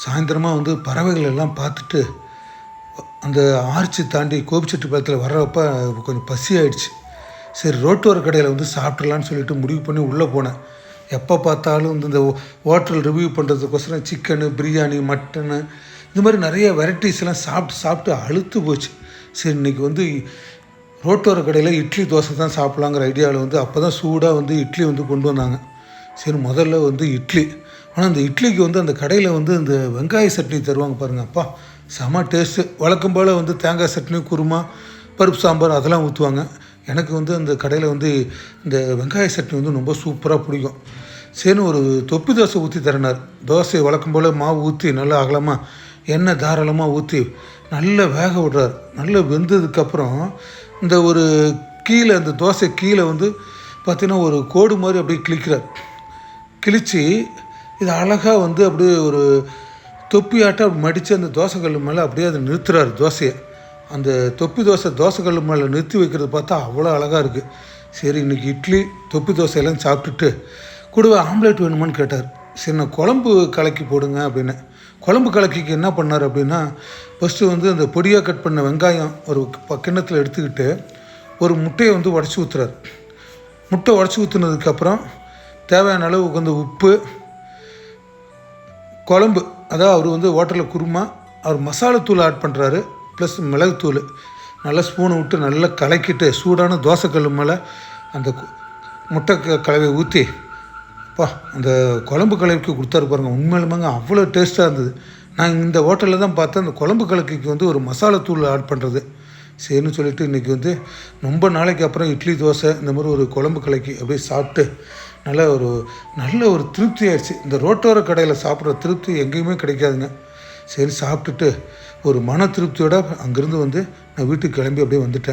சாயந்தரமாக வந்து பறவைகள் எல்லாம் பார்த்துட்டு அந்த ஆர்ச்சி தாண்டி கோபிச்செட்டிப்பாளையத்தில் வர்றப்ப கொஞ்சம் பசி ஆயிடுச்சு. சரி ரோட்டோர கடையில் வந்து சாப்பிட்றலான்னு சொல்லிட்டு முடிவு பண்ணி உள்ளே போனேன். எப்போ பார்த்தாலும் வந்து இந்த ஹோட்டல் ரிவ்யூ பண்ணுறதுக்கோசரம் சிக்கனு பிரியாணி மட்டனு இந்த மாதிரி நிறைய வெரைட்டிஸ்லாம் சாப்பிட்டு சாப்பிட்டு அழுத்து போச்சு. சரி இன்னைக்கு வந்து ரோட்டோர கடையில் இட்லி தோசை தான் சாப்பிட்லாங்கிற ஐடியாவில் வந்து அப்போ தான் சூடாக வந்து இட்லி வந்து கொண்டு வந்தாங்க. சரி முதல்ல வந்து இட்லி. ஆனால் அந்த இட்லிக்கு வந்து அந்த கடையில் வந்து இந்த வெங்காய சட்னி தருவாங்க பாருங்கள் அப்பா. செம டேஸ்ட்டு. வழக்கம் போல் வந்து தேங்காய் சட்னி குருமா பருப்பு சாம்பார் அதெல்லாம் ஊற்றுவாங்க எனக்கு வந்து அந்த கடையில் வந்து இந்த வெங்காய சட்னி வந்து ரொம்ப சூப்பராக பிடிக்கும். சரின்னு ஒரு தொப்பி தோசை ஊற்றி தரனார். தோசை வழக்கம் போல் மாவு ஊற்றி நல்லா அகலமாக எண்ணெய் தாராளமாக ஊற்றி நல்லா வேக விடுறார். நல்லா வெந்ததுக்கப்புறம் இந்த ஒரு கீழே அந்த தோசை கீழே வந்து பார்த்திங்கன்னா ஒரு கோடு மாதிரி அப்படியே கிழிக்கிறார். கிழிச்சு இது அழகாக வந்து அப்படியே ஒரு தொப்பியாட்டம் மடித்து அந்த தோசைக்கல் மேலே அப்படியே அதை நிறுத்துறாரு தோசையை. அந்த தொப்பி தோசை தோசைக்கல் மேலே நிறுத்தி வைக்கிறது பார்த்தா அவ்வளோ அழகாக இருக்குது சரி இன்றைக்கி இட்லி தொப்பி தோசையெல்லாம் சாப்பிட்டுட்டு கூடவே ஆம்லேட் வேணுமான்னு கேட்டார். சரி நான் குழம்பு கலக்கி போடுங்க அப்படின்னு. குழம்பு கலக்கிக்கு என்ன பண்ணார் அப்படின்னா ஃபஸ்ட்டு வந்து அந்த பொடியாக கட் பண்ண வெங்காயம் ஒரு ப- கிண்ணத்தில் எடுத்துக்கிட்டு ஒரு முட்டையை வந்து உடச்சி ஊற்றுறாரு முட்டை உடச்சி ஊற்றுனதுக்கப்புறம் தேவையான அளவு உட்காந்து உப்பு குழம்பு அதாவது அவர் வந்து ஹோட்டலில் குருமா அவர் மசாலாத்தூள் ஆட் பண்ணுறாரு ப்ளஸ் மிளகுத்தூள் நல்லா ஸ்பூனை விட்டு நல்லா கலக்கிட்டு சூடான தோசைக்கல் மேலே அந்த முட்டை க- கலவையை ஊற்றி அப்பா அந்த குழம்பு கலவைக்கு கொடுத்தாரு பாருங்க. உண்மையிலுமேங்க அவ்வளோ டேஸ்ட்டாக இருந்தது. நான் இந்த ஹோட்டலில் தான் பார்த்தேன். அந்த குழம்பு கலக்கிக்கு வந்து ஒரு மசாலாத்தூள் ஆட் பண்ணுறது சரின்னு சொல்லிட்டு இன்றைக்கி வந்து ரொம்ப நாளைக்கு அப்புறம் இட்லி தோசை இந்த மாதிரி ஒரு குழம்பு கலக்கி அப்படியே சாப்பிட்டு நல்ல ஒரு நல்ல ஒரு திருப்தி ஆயிடுச்சு. இந்த ரோட்டோர கடையில் சாப்பிட்ற திருப்தி எங்கேயுமே கிடைக்காதுங்க. சரி சாப்பிட்டுட்டு ஒரு மன திருப்தியோடு அங்கேருந்து வந்து நான் வீட்டுக்கு கிளம்பி அப்படியே வந்துட்டேன்.